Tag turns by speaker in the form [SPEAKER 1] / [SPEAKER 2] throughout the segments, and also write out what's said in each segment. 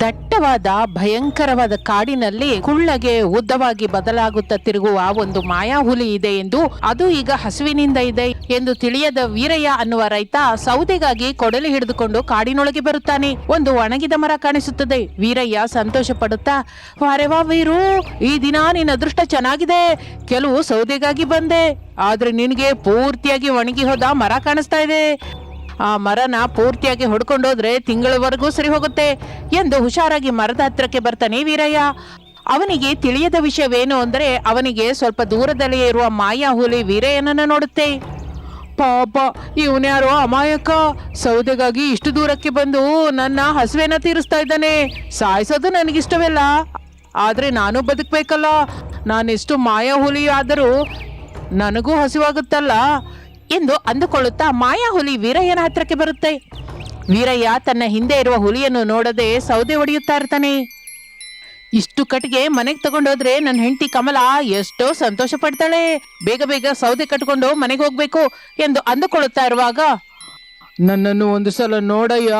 [SPEAKER 1] ದಟ್ಟವಾದ, ಭಯಂಕರವಾದ ಕಾಡಿನಲ್ಲಿ ಕುಳ್ಳಗೆ ಉದ್ದವಾಗಿ ಬದಲಾಗುತ್ತಾ ತಿರುಗುವ ಒಂದು ಮಾಯಾ ಹುಲಿ ಇದೆ ಎಂದು ಅದು ಈಗ ಹಸುವಿನಿಂದ ಇದೆ ಎಂದು ತಿಳಿಯದ ವೀರಯ್ಯ ಅನ್ನುವ ರೈತ ಸೌದೆಗಾಗಿ ಕೊಡಲಿ ಹಿಡಿದುಕೊಂಡು ಕಾಡಿನೊಳಗೆ ಬರುತ್ತಾನೆ. ಒಂದು ಒಣಗಿದ ಮರ ಕಾಣಿಸುತ್ತದೆ. ವೀರಯ್ಯ ಸಂತೋಷ ಪಡುತ್ತಾ ವಾರೆವಾ ವೀರು, ಈ ದಿನ ನಿನ್ನ ಅದೃಷ್ಟ ಚೆನ್ನಾಗಿದೆ. ಕೆಲವು ಸೌದೆಗಾಗಿ ಬಂದೆ. ಆದ್ರೆ ನಿನಗೆ ಪೂರ್ತಿಯಾಗಿ ಒಣಗಿ ಹೋದ ಮರ ಕಾಣಿಸ್ತಾ ಇದೆ. ಆ ಮರನ ಪೂರ್ತಿಯಾಗಿ ಹೊಡ್ಕೊಂಡೋದ್ರೆ ತಿಂಗಳವರೆಗೂ ಸರಿ ಹೋಗುತ್ತೆ ಎಂದು ಹುಷಾರಾಗಿ ಮರದ ಹತ್ರಕ್ಕೆ ಬರ್ತಾನೆ ವೀರಯ್ಯ. ಅವನಿಗೆ ತಿಳಿಯದ ವಿಷಯವೇನು ಅಂದರೆ ಅವನಿಗೆ ಸ್ವಲ್ಪ ದೂರದಲ್ಲಿ ಇರುವ ಮಾಯಾ ಹುಲಿ ವೀರಯ್ಯನನ್ನು ನೋಡುತ್ತೆ. ಪಾಪ ಇವನ್ಯಾರು ಅಮಾಯಕ? ಸೌದೆಗಾಗಿ ಇಷ್ಟು ದೂರಕ್ಕೆ ಬಂದು ನನ್ನ ಹಸುವೆನ ತೀರಿಸ್ತಾ ಇದ್ದಾನೆ. ಸಾಯಿಸೋದು ನನಗಿಷ್ಟವಿಲ್ಲ. ಆದ್ರೆ ನಾನು ಬದುಕಬೇಕಲ್ಲ. ನಾನೆಷ್ಟು ಮಾಯಾ ಹುಲಿ ಆದರೂ ನನಗೂ ಹಸಿವಾಗುತ್ತಲ್ಲ. ಎಂದು ಅಂದುಕೊಳ್ಳುತ್ತಾ ಮಾಯಾ ಹುಲಿ ವೀರಯ್ಯನ ಹತ್ರಕ್ಕೆ ಬರುತ್ತೆ. ವೀರಯ್ಯ ತನ್ನ ಹಿಂದೆ ಇರುವ ಹುಲಿಯನ್ನು ನೋಡದೆ ಸೌದೆ ಹೊಡೆಯುತ್ತಾ ಇರ್ತಾನೆ. ಇಷ್ಟು ಕಟ್ಟಿಗೆ ಮನೆಗೆ ತಗೊಂಡೋದ್ರೆ ನನ್ನ ಹೆಂಡತಿ ಕಮಲ ಎಷ್ಟೋ ಸಂತೋಷ ಪಡ್ತಾಳೆ. ಬೇಗ ಬೇಗ ಸೌದೆ ಕಟ್ಕೊಂಡು ಮನೆಗೆ ಹೋಗ್ಬೇಕು ಎಂದು ಅಂದುಕೊಳ್ಳುತ್ತಾ ಇರುವಾಗ, ನನ್ನನ್ನು ಒಂದು ಸಲ ನೋಡಯ್ಯ?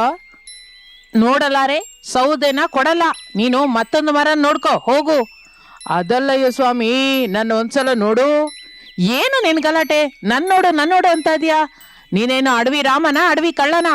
[SPEAKER 1] ನೋಡಲಾರೆ, ಸೌದೆನ ಕೊಡಲ್ಲ. ನೀನು ಮತ್ತೊಂದು ಮರ ನೋಡ್ಕೋ, ಹೋಗು. ಅದಲ್ಲಯ್ಯ ಸ್ವಾಮಿ, ನನ್ನ ಒಂದ್ಸಲ ನೋಡು. ಏನು ನಿನ್ ಗಲಾಟೆ? ನನ್ನೋಡು ನನ್ನೋಡು ನನ್ ನೋಡು ಅಂತ ಇದೆಯಾ? ನೀನೇನು ಅಡವಿ ರಾಮನ ಅಡವಿ ಕಳ್ಳನ?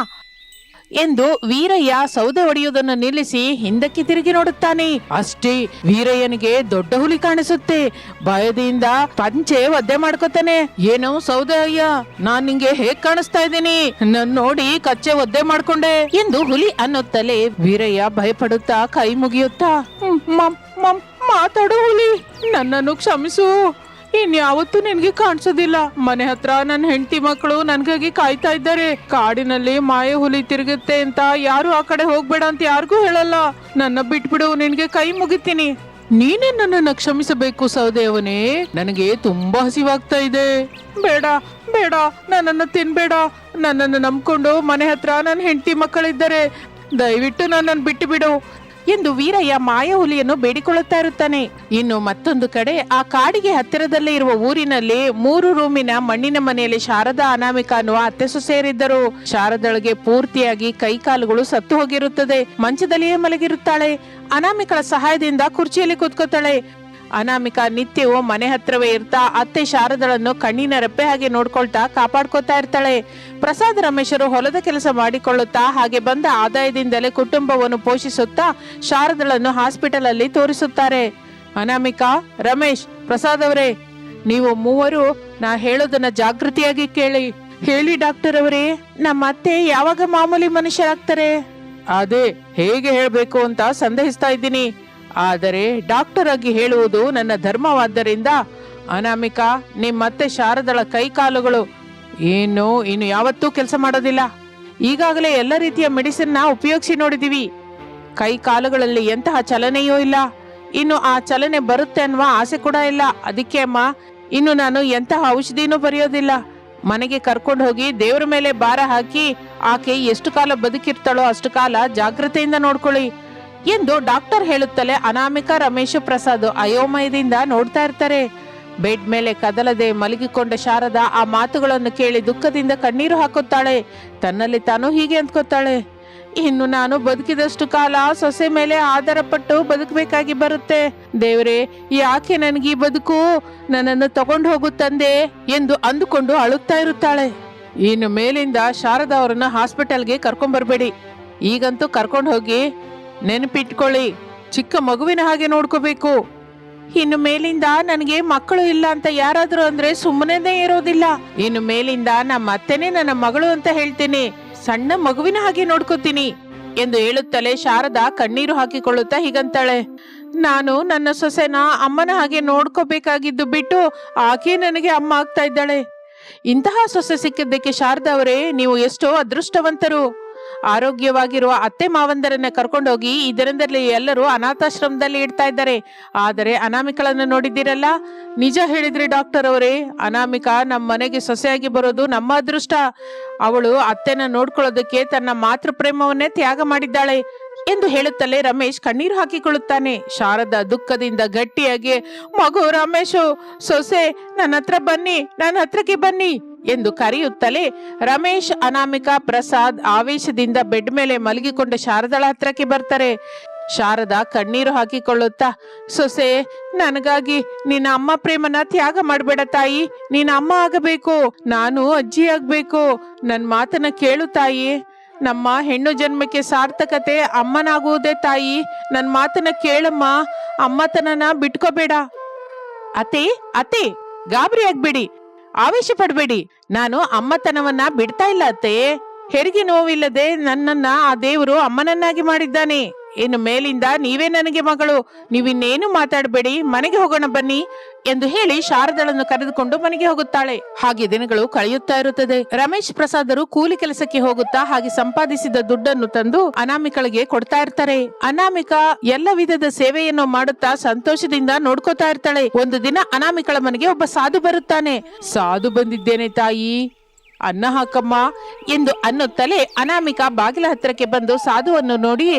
[SPEAKER 1] ಎಂದು ವೀರಯ್ಯ ಸೌದೆ ಹೊಡೆಯುವುದನ್ನು ನಿಲ್ಲಿಸಿ ಹಿಂದಕ್ಕೆ ತಿರುಗಿ ನೋಡುತ್ತಾನೆ. ಅಷ್ಟೇ ವೀರಯ್ಯನಿಗೆ ದೊಡ್ಡ ಹುಲಿ ಕಾಣಿಸುತ್ತೆ. ಭಯದಿಂದ ಪಂಚೆ ಒದ್ದೆ ಮಾಡ್ಕೋತಾನೆ. ಏನು ಸೌದೆ ಅಯ್ಯ ನಾನ್ ನಿಂಗೆ ಹೇಗ್ ಕಾಣಿಸ್ತಾ ಇದ್ದೀನಿ? ನನ್ ನೋಡಿ ಕಚ್ಚೆ ಒದ್ದೆ ಮಾಡ್ಕೊಂಡೆ ಎಂದು ಹುಲಿ ಅನ್ನುತ್ತಲೇ ವೀರಯ್ಯ ಭಯಪಡುತ್ತಾ ಕೈ ಮುಗಿಯುತ್ತಾ. "ಹ್ಮ್, ಮಮ್, ಮಮ್, ಮಾತಾಡು ಹುಲಿ. ನನ್ನನ್ನು ಕ್ಷಮಿಸು. ಇನ್ಯಾವತ್ತೂ ನಿನ್ಗೆ ಕಾಣಿಸೋದಿಲ್ಲ. ಮನೆ ಹತ್ರ ನನ್ನ ಹೆಂಡತಿ ಮಕ್ಕಳು ನನಗಾಗಿ ಕಾಯ್ತಾ ಇದ್ದಾರೆ. ಕಾಡಿನಲ್ಲಿ ಮಾಯ ಹುಲಿ ತಿರುಗುತ್ತೆ ಅಂತ ಯಾರು ಆ ಕಡೆ ಹೋಗ್ಬೇಡ ಅಂತ ಯಾರಿಗೂ ಹೇಳಲ್ಲ. ನನ್ನ ಬಿಟ್ಬಿಡು, ನಿನ್ಗೆ ಕೈ ಮುಗಿತೀನಿ. ನೀನೇ ನನ್ನನ್ನು ಕ್ಷಮಿಸಬೇಕು ಸೌದೆಯವನೇ ನನಗೆ ತುಂಬಾ ಹಸಿವಾಗ್ತಾ ಇದೆ. ಬೇಡ ಬೇಡ, ನನ್ನನ್ನು ತಿನ್ಬೇಡ. ನನ್ನನ್ನು ನಂಬ್ಕೊಂಡು ಮನೆ ಹತ್ರ ನನ್ನ ಹೆಂಡತಿ ಮಕ್ಕಳಿದ್ದಾರೆ. ದಯವಿಟ್ಟು ನನ್ನನ್ನು ಬಿಟ್ಟು ಬಿಡು ಎಂದು ವೀರಯ್ಯ ಮಾಯ ಹುಲಿಯನ್ನು ಬೇಡಿಕೊಳ್ಳುತ್ತಾ ಇರುತ್ತಾನೆ. ಇನ್ನು ಮತ್ತೊಂದು ಕಡೆ, ಆ ಕಾಡಿಗೆ ಹತ್ತಿರದಲ್ಲೇ ಇರುವ ಊರಿನಲ್ಲಿ ಮೂರು ರೂಮಿನ ಮಣ್ಣಿನ ಮನೆಯಲ್ಲಿ ಶಾರದಾ, ಅನಾಮಿಕ, ಅನ್ನುವ ಅತ್ತೆ ಸೇರಿದ್ದರು ಶಾರದಳಿಗೆ ಪೂರ್ತಿಯಾಗಿ ಕೈಕಾಲುಗಳು ಸತ್ತು ಹೋಗಿರುತ್ತದೆ. ಮಂಚದಲ್ಲಿಯೇ ಮಲಗಿರುತ್ತಾಳೆ. ಅನಾಮಿಕಳ ಸಹಾಯದಿಂದ ಕುರ್ಚಿಯಲ್ಲಿ ಕೂತ್ಕೋತಾಳೆ ಅನಾಮಿಕ ನಿತ್ಯವೂ ಮನೆ ಹತ್ರವೇ ಇರ್ತಾ ಅತ್ತೆ ಶಾರದಳನ್ನು ಕಣ್ಣಿನ ರೆಪ್ಪೆ ಹಾಗೆ ನೋಡ್ಕೊಳ್ತಾ ಕಾಪಾಡ್ಕೋತಾ ಇರ್ತಾಳೆ. ಪ್ರಸಾದ್ ರಮೇಶರು ಹೊಲದ ಕೆಲಸ ಮಾಡಿಕೊಳ್ಳುತ್ತಾ ಹಾಗೆ ಬಂದ ಆದಾಯದಿಂದಲೇ ಕುಟುಂಬವನ್ನು ಪೋಷಿಸುತ್ತಾ ಶಾರದಳನ್ನು ಹಾಸ್ಪಿಟಲ್ ಅಲ್ಲಿ ತೋರಿಸುತ್ತಾರೆ. ಅನಾಮಿಕಾ, ರಮೇಶ್, ಪ್ರಸಾದ್ ಅವರೇ, ನೀವು ಮೂವರು ನಾ ಹೇಳೋದನ್ನ ಜಾಗೃತಿಯಾಗಿ ಕೇಳಿ. ಹೇಳಿ ಡಾಕ್ಟರ್ ಅವರೇ, ನಮ್ಮ ಅತ್ತೆ ಯಾವಾಗ ಮಾಮೂಲಿ ಮನುಷ್ಯರಾಗ್ತಾರೆ? ಅದೇ, ಹೇಗೆ ಹೇಳಬೇಕು ಅಂತ ಸಂದೇಹಿಸ್ತಾ ಇದ್ದೀನಿ. ಆದರೆ ಡಾಕ್ಟರ್ ಆಗಿ ಹೇಳುವುದು ನನ್ನ ಧರ್ಮವಾದ್ದರಿಂದ, ಅನಾಮಿಕಾ ನಿಮ್ಮತ್ತೆ ಶಾರದಳ ಕೈಕಾಲುಗಳು ಏನು, ಇನ್ನು ಯಾವತ್ತೂ ಕೆಲಸ ಮಾಡೋದಿಲ್ಲ. ಈಗಾಗಲೇ ಎಲ್ಲ ರೀತಿಯ ಮೆಡಿಸಿನ್ನ ಉಪಯೋಗಿಸಿ ನೋಡಿದೀವಿ. ಕೈ ಕಾಲುಗಳಲ್ಲಿ ಎಂತಹ ಚಲನೆಯೂ ಇಲ್ಲ. ಇನ್ನು ಆ ಚಲನೆ ಬರುತ್ತೆ ಅನ್ನುವ ಆಸೆ ಕೂಡ ಇಲ್ಲ. ಅದಕ್ಕೆ ಅಮ್ಮ, ಇನ್ನು ನಾನು ಎಂತಹ ಔಷಧಿನೂ ಬರೆಯೋದಿಲ್ಲ. ಮನೆಗೆ ಕರ್ಕೊಂಡು ಹೋಗಿ ದೇವರ ಮೇಲೆ ಭಾರ ಹಾಕಿ, ಆಕೆ ಎಷ್ಟು ಕಾಲ ಬದುಕಿರ್ತಾಳೋ ಅಷ್ಟು ಕಾಲ ಜಾಗ್ರತೆಯಿಂದ ನೋಡ್ಕೊಳ್ಳಿ. ಎಂದು ಡಾಕ್ಟರ್ ಹೇಳುತ್ತಲೇ ಅನಾಮಿಕಾ ರಮೇಶ್ ಪ್ರಸಾದ್ ಅಯೋಮಯದಿಂದ ನೋಡ್ತಾ ಇರ್ತಾರೆ. ಬೆಡ್ ಮೇಲೆ ಕದಲದೆ ಮಲಗಿಕೊಂಡ ಶಾರದಾ ಆ ಮಾತುಗಳನ್ನು ಕೇಳಿ ದುಃಖದಿಂದ ಕಣ್ಣೀರು ಹಾಕುತ್ತಾಳೆ. ತನ್ನಲ್ಲಿ ತಾನು ಹೀಗೆ ಅಂದ್ಕೋತಾಳೆ. ಇನ್ನು ನಾನು ಬದುಕಿದಷ್ಟು ಕಾಲ ಸೊಸೆ ಮೇಲೆ ಆಧಾರ ಪಟ್ಟು ಬದುಕಬೇಕಾಗಿ ಬರುತ್ತೆ. ದೇವ್ರೆ, ಯಾಕೆ ನನಗೆ ಈ ಬದುಕು? ನನ್ನನ್ನು ತಗೊಂಡು ಹೋಗು ತಂದೆ ಎಂದು ಅಂದುಕೊಂಡು ಅಳುತ್ತಾ ಇರುತ್ತಾಳೆ. ಇನ್ನು ಮೇಲಿಂದ ಶಾರದಾ ಅವರನ್ನ ಹಾಸ್ಪಿಟಲ್ಗೆ ಕರ್ಕೊಂಡ್ಬರ್ಬೇಡಿ ಈಗಂತೂ ಕರ್ಕೊಂಡು ಹೋಗಿ ನೆನಪಿಟ್ಕೊಳ್ಳಿ, ಚಿಕ್ಕ ಮಗುವಿನ ಹಾಗೆ ನೋಡ್ಕೋಬೇಕು. ಇನ್ನು ಮೇಲಿಂದ ನನಗೆ ಮಕ್ಕಳು ಇಲ್ಲ ಅಂತ ಯಾರಾದ್ರೂ ಅಂದ್ರೆ ಸುಮ್ಮನೆ ಇರೋದಿಲ್ಲ. ಇನ್ನು ಮೇಲಿಂದ ನಮ್ಮ ಅತ್ತೆನೇ ನನ್ನ ಮಗಳು ಅಂತ ಹೇಳ್ತೀನಿ. ಸಣ್ಣ ಮಗುವಿನ ಹಾಗೆ ನೋಡ್ಕೋತೀನಿ ಎಂದು ಹೇಳುತ್ತಲೇ ಶಾರದಾ ಕಣ್ಣೀರು ಹಾಕಿಕೊಳ್ಳುತ್ತಾ ಹೀಗಂತಾಳೆ. ನಾನು ನನ್ನ ಸೊಸೆನ ಅಮ್ಮನ ಹಾಗೆ ನೋಡ್ಕೋಬೇಕಾಗಿದ್ದು ಬಿಟ್ಟು ಆಕೆ ನನಗೆ ಅಮ್ಮ ಆಗ್ತಾ ಇದ್ದಾಳೆ. ಇಂತಹ ಸೊಸೆ ಸಿಕ್ಕಿದ್ದಕ್ಕೆ ಶಾರದಾ ಅವರೇ, ನೀವು ಎಷ್ಟೋ ಅದೃಷ್ಟವಂತರು. ಆರೋಗ್ಯವಾಗಿರುವ ಅತ್ತೆ ಮಾವಂದರನ್ನ ಕರ್ಕೊಂಡೋಗಿ ಇದರಿಂದಲೇ ಎಲ್ಲರೂ ಅನಾಥಾಶ್ರಮದಲ್ಲಿ ಇಡ್ತಾ ಇದ್ದಾರೆ. ಆದರೆ ಅನಾಮಿಕಳನ್ನು ನೋಡಿದ್ದೀರಲ್ಲ? ನಿಜ ಹೇಳಿದ್ರಿ ಡಾಕ್ಟರ್ ಅವರೇ, ಅನಾಮಿಕ ನಮ್ಮ ಮನೆಗೆ ಸೊಸೆಯಾಗಿ ಬರೋದು ನಮ್ಮ ಅದೃಷ್ಟ. ಅವಳು ಅತ್ತೆನ ನೋಡ್ಕೊಳ್ಳೋದಕ್ಕೆ ತನ್ನ ಮಾತೃ ಪ್ರೇಮವನ್ನೇ ತ್ಯಾಗ ಮಾಡಿದ್ದಾಳೆ ಎಂದು ಹೇಳುತ್ತಲೇ ರಮೇಶ್ ಕಣ್ಣೀರು ಹಾಕಿಕೊಳ್ಳುತ್ತಾನೆ. ಶಾರದ ದುಃಖದಿಂದ ಗಟ್ಟಿಯಾಗಿ, ಮಗು ರಮೇಶು, ಸೊಸೆ ನನ್ನ ಹತ್ರ ಬನ್ನಿ ನನ್ನ ಹತ್ರಕ್ಕೆ ಬನ್ನಿ ಎಂದು ಕರೆಯುತ್ತಲೇ ರಮೇಶ್ ಅನಾಮಿಕಾ ಪ್ರಸಾದ್ ಆವೇಶದಿಂದ ಬೆಡ್ ಮೇಲೆ ಮಲಗಿಕೊಂಡ ಶಾರದಳ ಹತ್ರಕ್ಕೆ ಬರ್ತಾರೆ. ಶಾರದಾ ಕಣ್ಣೀರು ಹಾಕಿಕೊಳ್ಳುತ್ತಾ, ಸೊಸೆ, ನನಗಾಗಿ ನಿನ್ನ ಅಮ್ಮ ಪ್ರೇಮನ ತ್ಯಾಗ ಮಾಡಬೇಡ ತಾಯಿ ನೀನು ಅಮ್ಮ ಆಗಬೇಕು, ನಾನು ಅಜ್ಜಿ ಆಗಬೇಕು ನನ್ನ ಮಾತನ್ನ ಕೇಳು ತಾಯಿ. ನಮ್ಮ ಹೆಣ್ಣು ಜನ್ಮಕ್ಕೆ ಸಾರ್ಥಕತೆ ಅಮ್ಮನಾಗುವುದೇ ತಾಯಿ ನನ್ನ ಮಾತನ್ನ ಕೇಳಮ್ಮ, ಅಮ್ಮತನನ ಬಿಟ್ಕೋಬೇಡ. ಅತೆ ಅತೆ ಗಾಬರಿ ಆಗ್ಬೇಡಿ. ಆವೇಶ ಪಡಬೇಡಿ ನಾನು ಅಮ್ಮತನವನ್ನ ಬಿಡ್ತಾ ಇಲ್ಲ ಅತ್ತೆ. ಹೆರಿಗೆ ನೋವಿಲ್ಲದೆ ನನ್ನನ್ನ ಆ ದೇವರು ಅಮ್ಮನನ್ನಾಗಿ ಮಾಡಿದ್ದಾನೆ. ಇನ್ನು ಮೇಲಿಂದ ನೀವೇ ನನಗೆ ಮಗಳು. ನೀವಿನ್ನೇನು ಮಾತಾಡಬೇಡಿ. ಮನೆಗೆ ಹೋಗೋಣ ಬನ್ನಿ ಎಂದು ಹೇಳಿ ಶಾರದಳನ್ನು ಕರೆದುಕೊಂಡು ಮನೆಗೆ ಹೋಗುತ್ತಾಳೆ. ಹಾಗೆ ದಿನಗಳು ಕಳೆಯುತ್ತಾ ಇರುತ್ತದೆ. ರಮೇಶ್ ಪ್ರಸಾದರು ಕೂಲಿ ಕೆಲಸಕ್ಕೆ ಹೋಗುತ್ತಾ ಹಾಗೆ ಸಂಪಾದಿಸಿದ ದುಡ್ಡನ್ನು ತಂದು ಅನಾಮಿಕಳಿಗೆ ಕೊಡ್ತಾ ಇರ್ತಾರೆ. ಅನಾಮಿಕಾ ಎಲ್ಲ ವಿಧದ ಸೇವೆಯನ್ನು ಮಾಡುತ್ತಾ ಸಂತೋಷದಿಂದ ನೋಡ್ಕೋತಾ ಇರ್ತಾಳೆ. ಒಂದು ದಿನ ಅನಾಮಿಕಳ ಮನೆಗೆ ಒಬ್ಬ ಸಾಧು ಬರುತ್ತಾನೆ. ಸಾಧು ಬಂದಿದ್ದೇನೆ ತಾಯಿ. ಅನ್ನ ಹಾಕಮ್ಮ ಎಂದು ಅನ್ನುತ್ತಲೇ ಅನಾಮಿಕಾ ಬಾಗಿಲ ಹತ್ತಿರಕ್ಕೆ ಬಂದು ಸಾಧುವನ್ನು ನೋಡಿ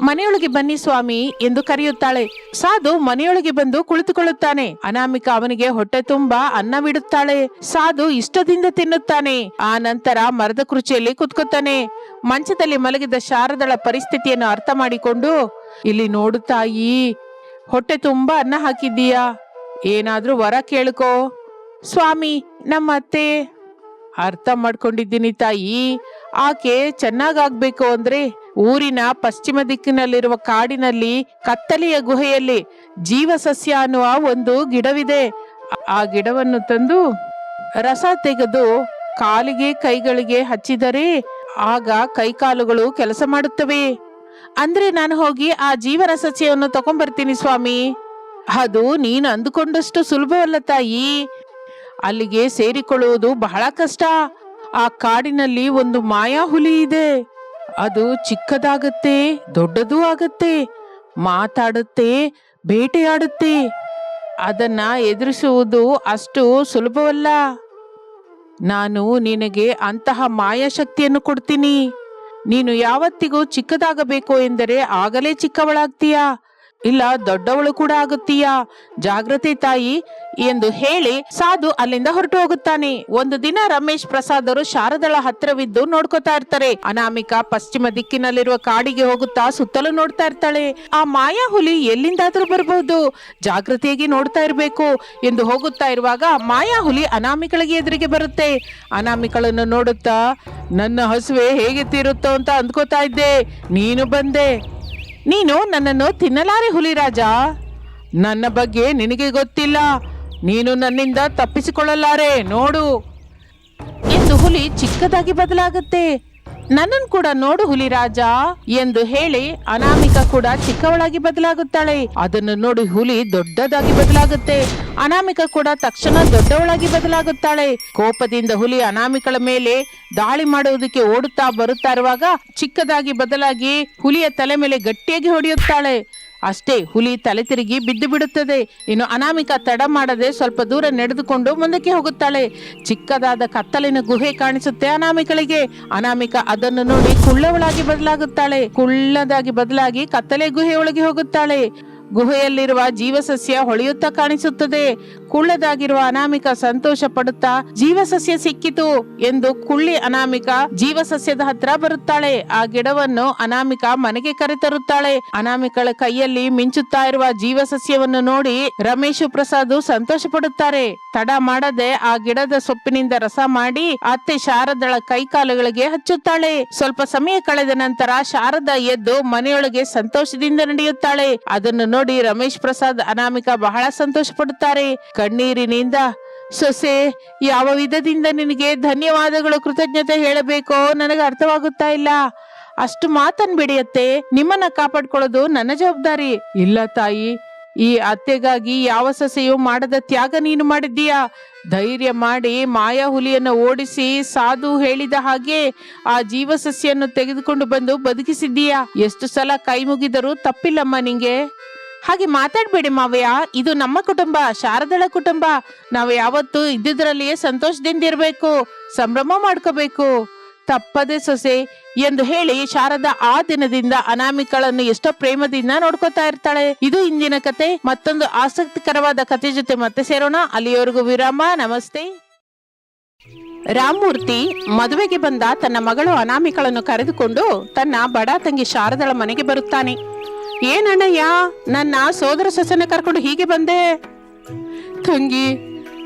[SPEAKER 1] ಮನೆಯೊಳಗೆ ಬನ್ನಿ ಸ್ವಾಮಿ ಎಂದು ಕರೆಯುತ್ತಾಳೆ. ಸಾಧು ಮನೆಯೊಳಗೆ ಬಂದು ಕುಳಿತುಕೊಳ್ಳುತ್ತಾನೆ. ಅನಾಮಿಕ ಅವನಿಗೆ ಹೊಟ್ಟೆ ತುಂಬಾ ಅನ್ನ ಬಿಡುತ್ತಾಳೆ. ಸಾಧು ಇಷ್ಟದಿಂದ ತಿನ್ನುತ್ತಾನೆ. ಆ ನಂತರ ಮರದ ಕುರ್ಚಿಯಲ್ಲಿ ಕುತ್ಕೊತಾನೆ. ಮಂಚದಲ್ಲಿ ಮಲಗಿದ ಶಾರದಳ ಪರಿಸ್ಥಿತಿಯನ್ನು ಅರ್ಥ ಮಾಡಿಕೊಂಡು, ಇಲ್ಲಿ ನೋಡು ತಾಯಿ, ಹೊಟ್ಟೆ ತುಂಬಾ ಅನ್ನ ಹಾಕಿದ್ದೀಯಾ? ಏನಾದ್ರೂ ವರ ಕೇಳ್ಕೋ. ಸ್ವಾಮಿ ನಮ್ಮ ಅತ್ತೆ ಅರ್ಥ ಮಾಡ್ಕೊಂಡಿದ್ದೀನಿ ತಾಯಿ. ಆಕೆ ಚೆನ್ನಾಗಾಗ್ಬೇಕು ಅಂದ್ರೆ ಊರಿನ ಪಶ್ಚಿಮ ದಿಕ್ಕಿನಲ್ಲಿರುವ ಕಾಡಿನಲ್ಲಿ, ಕತ್ತಲೆಯ ಗುಹೆಯಲ್ಲಿ ಜೀವಸಸ್ಯ ಅನ್ನುವ ಒಂದು ಗಿಡವಿದೆ. ಆ ಗಿಡವನ್ನು ತಂದು ರಸ ತೆಗೆದು ಕಾಲಿಗೆ ಕೈಗಳಿಗೆ ಹಚ್ಚಿದರೆ ಆಗ ಕೈಕಾಲುಗಳು ಕೆಲಸ ಮಾಡುತ್ತವೆ. ಅಂದ್ರೆ ನಾನು ಹೋಗಿ ಆ ಜೀವನ ಸಸ್ಯವನ್ನು ತಗೊಂಡ್ಬರ್ತೀನಿ ಸ್ವಾಮಿ. ಅದು ನೀನು ಅಂದುಕೊಂಡಷ್ಟು ಸುಲಭವಲ್ಲ ತಾಯಿ. ಅಲ್ಲಿಗೆ ಸೇರಿಕೊಳ್ಳುವುದು ಬಹಳ ಕಷ್ಟ. ಆ ಕಾಡಿನಲ್ಲಿ ಒಂದು ಮಾಯಾ ಹುಲಿ ಇದೆ. ಅದು ಚಿಕ್ಕದಾಗತ್ತೆ, ದೊಡ್ಡದೂ ಆಗತ್ತೆ, ಮಾತಾಡುತ್ತೆ, ಬೇಟೆಯಾಡುತ್ತೆ. ಅದನ್ನ ಎದುರಿಸುವುದು ಅಷ್ಟು ಸುಲಭವಲ್ಲ. ನಾನು ನಿನಗೆ ಅಂತಹ ಮಾಯಾಶಕ್ತಿಯನ್ನು ಕೊಡ್ತೀನಿ. ನೀನು ಯಾವತ್ತಿಗೂ ಚಿಕ್ಕದಾಗಬೇಕು ಎಂದರೆ ಆಗಲೇ ಚಿಕ್ಕವಳಾಗ್ತೀಯಾ? ಇಲ್ಲ, ದೊಡ್ಡವಳು ಕೂಡ ಆಗುತ್ತೀಯಾ? ಜಾಗೃತಿ ತಾಯಿ ಎಂದು ಹೇಳಿ ಸಾಧು ಅಲ್ಲಿಂದ ಹೊರಟು ಹೋಗುತ್ತಾನೆ. ಒಂದು ದಿನ ರಮೇಶ್ ಪ್ರಸಾದ್ ಅವರು ಶಾರದಳ ಹತ್ತಿರವಿದ್ದು ನೋಡ್ಕೋತಾ ಇರ್ತಾರೆ. ಅನಾಮಿಕಾ ಪಶ್ಚಿಮ ದಿಕ್ಕಿನಲ್ಲಿರುವ ಕಾಡಿಗೆ ಹೋಗುತ್ತಾ ಸುತ್ತಲೂ ನೋಡ್ತಾ ಇರ್ತಾಳೆ. ಆ ಮಾಯಾ ಹುಲಿ ಎಲ್ಲಿಂದಾದ್ರೂ ಬರಬಹುದು ಜಾಗೃತಿಯಾಗಿ ನೋಡ್ತಾ ಇರಬೇಕು ಎಂದು ಹೋಗುತ್ತಾ ಇರುವಾಗ ಮಾಯಾ ಹುಲಿ ಅನಾಮಿಕಳಿಗೆ ಎದುರಿಗೆ ಬರುತ್ತೆ. ಅನಾಮಿಕಳನ್ನು ನೋಡುತ್ತಾ, ನನ್ನ ಹಸುವೆ ಹೇಗೆ ತೀರುತ್ತೋ ಅಂತ ಅಂದ್ಕೋತಾ ಇದ್ದೆ. ನೀನು ಬಂದೆ. ನೀನು ನನ್ನನ್ನು ತಿನ್ನಲಾರೆ ಹುಲಿರಾಜ. ನನ್ನ ಬಗ್ಗೆ ನಿನಗೆ ಗೊತ್ತಿಲ್ಲ. ನೀನು ನನ್ನಿಂದ ತಪ್ಪಿಸಿಕೊಳ್ಳಲಾರೆ. ನೋಡು. ಎಂದು ಹುಲಿ ಚಿಕ್ಕದಾಗಿ ಬದಲಾಗುತ್ತೆ. ನನ್ನನ್ನು ಕೂಡ ನೋಡು ಹುಲಿ ರಾಜ ಎಂದು ಹೇಳಿ ಅನಾಮಿಕ ಕೂಡ ಚಿಕ್ಕವಳಾಗಿ ಬದಲಾಗುತ್ತಾಳೆ. ಅದನ್ನು ನೋಡಿ ಹುಲಿ ದೊಡ್ಡದಾಗಿ ಬದಲಾಗುತ್ತೆ. ಅನಾಮಿಕ ಕೂಡ ತಕ್ಷಣ ದೊಡ್ಡವಳಾಗಿ ಬದಲಾಗುತ್ತಾಳೆ. ಕೋಪದಿಂದ ಹುಲಿ ಅನಾಮಿಕಳ ಮೇಲೆ ದಾಳಿ ಮಾಡುವುದಕ್ಕೆ ಓಡುತ್ತಾ ಬರುತ್ತಾ ಇರುವಾಗ ಚಿಕ್ಕದಾಗಿ ಬದಲಾಗಿ ಹುಲಿಯ ತಲೆ ಮೇಲೆ ಗಟ್ಟಿಯಾಗಿ ಹೊಡೆಯುತ್ತಾಳೆ. ಅಷ್ಟೇ ಹುಲಿ ತಲೆ ತಿರುಗಿ ಬಿದ್ದು ಬಿಡುತ್ತದೆ. ಇನ್ನು ಅನಾಮಿಕ ತಡ ಮಾಡದೆ ಸ್ವಲ್ಪ ದೂರ ನಡೆದುಕೊಂಡು ಮುಂದಕ್ಕೆ ಹೋಗುತ್ತಾಳೆ. ಚಿಕ್ಕದಾದ ಕತ್ತಲಿನ ಗುಹೆ ಕಾಣಿಸುತ್ತೆ ಅನಾಮಿಕಳಿಗೆ. ಅನಾಮಿಕ ಅದನ್ನು ನೋಡಿ ಕುಳ್ಳವಳಾಗಿ ಬದಲಾಗುತ್ತಾಳೆ. ಕುಳ್ಳದಾಗಿ ಬದಲಾಗಿ ಕತ್ತಲೆ ಗುಹೆಯೊಳಗೆ ಹೋಗುತ್ತಾಳೆ. ಗುಹೆಯಲ್ಲಿರುವ ಜೀವಸಸ್ಯ ಹೊಳೆಯುತ್ತಾ ಕಾಣಿಸುತ್ತದೆ. ಕುಳ್ಳದಾಗಿರುವ ಅನಾಮಿಕ ಸಂತೋಷ ಪಡುತ್ತಾ ಜೀವಸಸ್ಯ ಸಿಕ್ಕಿತು ಎಂದು ಕುಳ್ಳಿ ಅನಾಮಿಕ ಜೀವಸಸ್ಯದ ಹತ್ರ ಬರುತ್ತಾಳೆ. ಆ ಗಿಡವನ್ನು ಅನಾಮಿಕ ಮನೆಗೆ ಕರೆತರುತ್ತಾಳೆ. ಅನಾಮಿಕಳ ಕೈಯಲ್ಲಿ ಮಿಂಚುತ್ತಾ ಇರುವ ಜೀವಸಸ್ಯವನ್ನು ನೋಡಿ ರಮೇಶ್ ಪ್ರಸಾದ್ ಸಂತೋಷ ಪಡುತ್ತಾರೆ. ತಡ ಮಾಡದೆ ಆ ಗಿಡದ ಸೊಪ್ಪಿನಿಂದ ರಸ ಮಾಡಿ ಅತ್ತೆ ಶಾರದಳ ಕೈಕಾಲುಗಳಿಗೆ ಹಚ್ಚುತ್ತಾಳೆ. ಸ್ವಲ್ಪ ಸಮಯ ಕಳೆದ ನಂತರ ಶಾರದ ಎದ್ದು ಮನೆಯೊಳಗೆ ಸಂತೋಷದಿಂದ ನಡೆಯುತ್ತಾಳೆ. ಅದನ್ನು ನೋಡಿ ರಮೇಶ್ ಪ್ರಸಾದ್ ಅನಾಮಿಕ ಬಹಳ ಸಂತೋಷ ಪಡುತ್ತಾರೆ. ಕಣ್ಣೀರಿನಿಂದ, ಸೊಸೆ, ಯಾವ ವಿಧದಿಂದ ನಿನಗೆ ಧನ್ಯವಾದಗಳು ಕೃತಜ್ಞತೆ ಹೇಳಬೇಕೋ ನನಗೆ ಅರ್ಥವಾಗುತ್ತಾ ಇಲ್ಲ. ಅಷ್ಟು ಮಾತನ್ ಬಿಡಿಯತ್ತೆ, ನಿಮ್ಮನ್ನ ಕಾಪಾಡ್ಕೊಳ್ಳೋದು ನನ್ನ ಜವಾಬ್ದಾರಿ. ಇಲ್ಲ ತಾಯಿ, ಈ ಅತ್ತೆಗಾಗಿ ಯಾವ ಸೊಸೆಯು ಮಾಡದ ತ್ಯಾಗ ನೀನು ಮಾಡಿದ್ದೀಯಾ? ಧೈರ್ಯ ಮಾಡಿ ಮಾಯಾ ಹುಲಿಯನ್ನು ಓಡಿಸಿ ಸಾಧು ಹೇಳಿದ ಹಾಗೆ ಆ ಜೀವಸಸ್ಯನ್ನು ತೆಗೆದುಕೊಂಡು ಬಂದು ಬದುಕಿಸಿದ್ದೀಯಾ? ಎಷ್ಟು ಸಲ ಕೈ ಮುಗಿದರೂ ತಪ್ಪಿಲ್ಲಮ್ಮ ನಿಂಗೆ. ಹಾಗೆ ಮಾತಾಡ್ಬೇಡಿ ಮಾವಯ್ಯ. ಇದು ನಮ್ಮ ಕುಟುಂಬ, ಶಾರದಳ ಕುಟುಂಬ. ನಾವು ಯಾವತ್ತು ಇದ್ದಿದ್ರಲ್ಲಿಯೇ ಸಂತೋಷದಿಂದ ಇರಬೇಕು, ಸಂಭ್ರಮ ಮಾಡ್ಕೋಬೇಕು. ತಪ್ಪದೆ ಸೊಸೆ ಎಂದು ಹೇಳಿ ಶಾರದಾ ಆ ದಿನದಿಂದ ಅನಾಮಿಕಳನ್ನು ಎಷ್ಟೋ ಪ್ರೇಮದಿಂದ ನೋಡ್ಕೋತಾ ಇರ್ತಾಳೆ. ಇದು ಇಂದಿನ ಕತೆ. ಮತ್ತೊಂದು ಆಸಕ್ತಿಕರವಾದ ಕತೆ ಜೊತೆ ಮತ್ತೆ ಸೇರೋಣ. ಅಲ್ಲಿಯವರೆಗೂ ವಿರಾಮ. ನಮಸ್ತೆ. ರಾಮಮೂರ್ತಿ ಮದುವೆಗೆ ಬಂದ ತನ್ನ ಮಗಳು ಅನಾಮಿಕಳನ್ನು ಕರೆದುಕೊಂಡು ತನ್ನ ಬಡ ತಂಗಿ ಶಾರದಳ ಮನೆಗೆ ಬರುತ್ತಾನೆ. ಏನಣ್ಣಯ್ಯ? ನನ್ನ ಸೋದರ ಸೊಸೆನ ಕರ್ಕೊಂಡು ಹೀಗೆ ಬಂದೆ? ತಂಗಿ,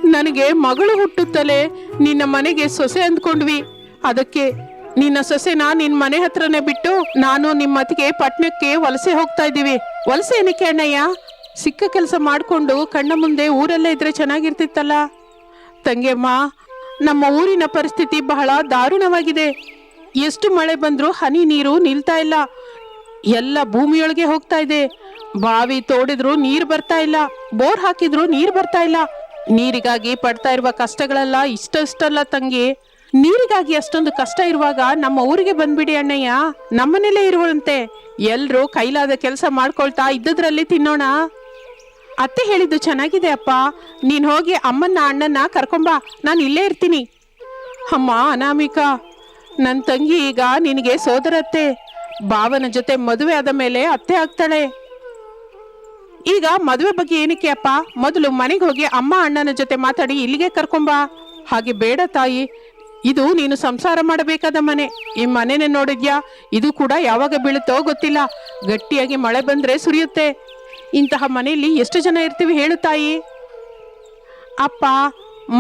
[SPEAKER 1] ನನಗೆ ಮಗಳು ಹುಟ್ಟುತ್ತಲೇ ನಿನ್ನ ಮನೆಗೆ ಸೊಸೆ ಅಂದ್ಕೊಂಡ್ವಿ. ಅದಕ್ಕೆ ನಿನ್ನ ಸೊಸೆನ ನಿನ್ನ ಮನೆ ಹತ್ರನೇ ಬಿಟ್ಟು ನಾನು ನಿಮ್ಮತ್ತಿಗೆ ಪಟ್ಣಕ್ಕೆ ವಲಸೆ ಹೋಗ್ತಾ ಇದ್ದೀವಿ. ವಲಸೆ ಏನಕ್ಕೆ ಅಣ್ಣಯ್ಯ? ಸಿಕ್ಕ ಕೆಲಸ ಮಾಡಿಕೊಂಡು ಕಣ್ಣ ಮುಂದೆ ಊರಲ್ಲೇ ಇದ್ರೆ ಚೆನ್ನಾಗಿರ್ತಿತ್ತಲ್ಲ? ತಂಗಿಯಮ್ಮ, ನಮ್ಮ ಊರಿನ ಪರಿಸ್ಥಿತಿ ಬಹಳ ದಾರುಣವಾಗಿದೆ. ಎಷ್ಟು ಮಳೆ ಬಂದರೂ ಹನಿ ನೀರು ನಿಲ್ತಾ ಇಲ್ಲ. ಎಲ್ಲ ಭೂಮಿಯೊಳಗೆ ಹೋಗ್ತಾ ಇದೆ. ಬಾವಿ ತೋಡಿದ್ರು ನೀರು ಬರ್ತಾ ಇಲ್ಲ. ಬೋರ್ ಹಾಕಿದ್ರು ನೀರು ಬರ್ತಾ ಇಲ್ಲ. ನೀರಿಗಾಗಿ ಪಡ್ತಾ ಇರುವ ಕಷ್ಟಗಳೆಲ್ಲ ಇಷ್ಟ ಇಷ್ಟಲ್ಲ ತಂಗಿ. ನೀರಿಗಾಗಿ ಅಷ್ಟೊಂದು ಕಷ್ಟ ಇರುವಾಗ ನಮ್ಮ ಊರಿಗೆ ಬಂದ್ಬಿಡಿ ಅಣ್ಣಯ್ಯ. ನಮ್ಮನೇಲೇ ಇರುವಂತೆ. ಎಲ್ಲರೂ ಕೈಲಾದ ಕೆಲಸ ಮಾಡ್ಕೊಳ್ತಾ ಇದ್ದದ್ರಲ್ಲಿ ತಿನ್ನೋಣ. ಅತ್ತೆ ಹೇಳಿದ್ದು ಚೆನ್ನಾಗಿದೆ ಅಪ್ಪ. ನೀನು ಹೋಗಿ ಅಮ್ಮನ್ನ, ಅಣ್ಣನ್ನ ಕರ್ಕೊಂಬಾ. ನಾನು ಇಲ್ಲೇ ಇರ್ತೀನಿ. ಅಮ್ಮ ಅನಾಮಿಕಾ. ನನ್ನ ತಂಗಿ ಈಗ ನಿನಗೆ ಸೋದರತ್ತೆ. ಭಾವನ ಜೊತೆ ಮದುವೆ ಆದ ಮೇಲೆ ಅತ್ತೆ ಆಗ್ತಾಳೆ. ಈಗ ಮದುವೆ ಬಗ್ಗೆ ಏನಕ್ಕೆ ಅಪ್ಪ? ಮೊದಲು ಮನೆಗೆ ಹೋಗಿ ಅಮ್ಮ ಅಣ್ಣನ ಜೊತೆ ಮಾತಾಡಿ ಇಲ್ಲಿಗೆ ಕರ್ಕೊಂಬಾ ಹಾಗೆ ಬೇಡ ತಾಯಿ. ಇದು ನೀನು ಸಂಸಾರ ಮಾಡಬೇಕಾದ ಮನೆ. ಈ ಮನೆನೇ ನೋಡಿದ್ಯಾ? ಇದು ಕೂಡ ಯಾವಾಗ ಬೀಳುತ್ತೋ ಗೊತ್ತಿಲ್ಲ. ಗಟ್ಟಿಯಾಗಿ ಮಳೆ ಬಂದ್ರೆ ಸುರಿಯುತ್ತೆ. ಇಂತಹ ಮನೆಯಲ್ಲಿ ಎಷ್ಟು ಜನ ಇರ್ತೀವಿ ಹೇಳು ತಾಯಿ. ಅಪ್ಪ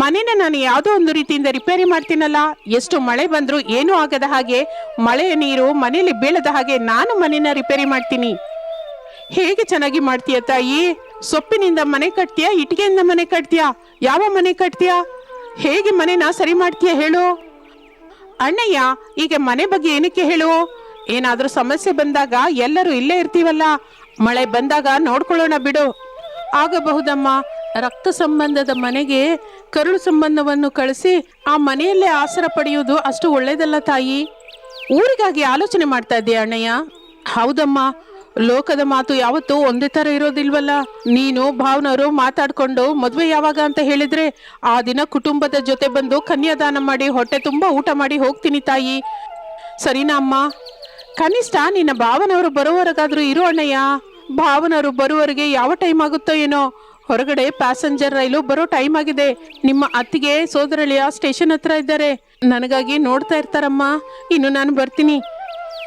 [SPEAKER 1] ಮನೇನ ನಾನು ಯಾವುದೋ ಒಂದು ರೀತಿಯಿಂದ ರಿಪೇರಿ ಮಾಡ್ತೀನಲ್ಲ, ಎಷ್ಟು ಮಳೆ ಬಂದರೂ ಏನೂ ಆಗದ ಹಾಗೆ ಮಳೆಯ ನೀರು ಮನೆಯಲ್ಲಿ ಬೀಳದ ಹಾಗೆ ನಾನು ಮನೇನ ರಿಪೇರಿ ಮಾಡ್ತೀನಿ. ಹೇಗೆ ಚೆನ್ನಾಗಿ ಮಾಡ್ತೀಯ ತಾಯಿ? ಸೊಪ್ಪಿನಿಂದ ಮನೆ ಕಟ್ತೀಯಾ ಇಟ್ಟಿಗೆಯಿಂದ ಮನೆ ಕಟ್ತೀಯಾ, ಯಾವ ಮನೆ ಕಟ್ತೀಯಾ? ಹೇಗೆ ಮನೆನ ಸರಿ ಮಾಡ್ತೀಯ ಹೇಳು. ಅಣ್ಣಯ್ಯ, ಈಗ ಮನೆ ಬಗ್ಗೆ ಏನಕ್ಕೆ ಹೇಳು? ಏನಾದರೂ ಸಮಸ್ಯೆ ಬಂದಾಗ ಎಲ್ಲರೂ ಇಲ್ಲೇ ಇರ್ತೀವಲ್ಲ, ಮಳೆ ಬಂದಾಗ ನೋಡ್ಕೊಳ್ಳೋಣ ಬಿಡು. ಆಗಬಹುದಮ್ಮ, ರಕ್ತ ಸಂಬಂಧದ ಮನೆಗೆ ಕರುಳು ಸಂಬಂಧವನ್ನು ಕಳಿಸಿ ಆ ಮನೆಯಲ್ಲೇ ಆಸರ ಪಡೆಯುವುದು ಅಷ್ಟು ಒಳ್ಳೇದಲ್ಲ ತಾಯಿ. ಊರಿಗಾಗಿ ಆಲೋಚನೆ ಮಾಡ್ತಾ ಇದ್ದೀಯ ಅಣ್ಣಯ್ಯ? ಹೌದಮ್ಮ. ಲೋಕದ ಮಾತು ಯಾವತ್ತೂ ಒಂದೇ ತರ ಇರೋದಿಲ್ವಲ್ಲ. ನೀನು ಭಾವನವರು ಮಾತಾಡ್ಕೊಂಡು ಮದುವೆ ಯಾವಾಗ ಅಂತ ಹೇಳಿದ್ರೆ ಆ ದಿನ ಕುಟುಂಬದ ಜೊತೆ ಬಂದು ಕನ್ಯಾದಾನ ಮಾಡಿ, ಹೊಟ್ಟೆ ತುಂಬಾ ಊಟ ಮಾಡಿ ಹೋಗ್ತೀನಿ ತಾಯಿ. ಸರಿನಾ ಅಮ್ಮ? ಕನಿಷ್ಠ ನಿನ್ನ ಭಾವನವರು ಬರೋವರೆಗಾದ್ರೂ ಇರು ಅಣ್ಣಯ್ಯ. ಭಾವನವರು ಬರುವವರಿಗೆ ಯಾವ ಟೈಮ್ ಆಗುತ್ತೋ ಏನೋ. ಹೊರಗಡೆ ಪ್ಯಾಸೆಂಜರ್ ರೈಲು ಬರೋ ಟೈಮ್ ಆಗಿದೆ. ನಿಮ್ಮ ಅತ್ತಿಗೆ ಸೋದರಳಿಯ ಸ್ಟೇಷನ್ ಹತ್ರ ಇದ್ದಾರೆ. ನನಗಾಗಿ ನೋಡ್ತಾ ಇರ್ತಾರಮ್ಮ. ಇನ್ನು ನಾನು ಬರ್ತೀನಿ.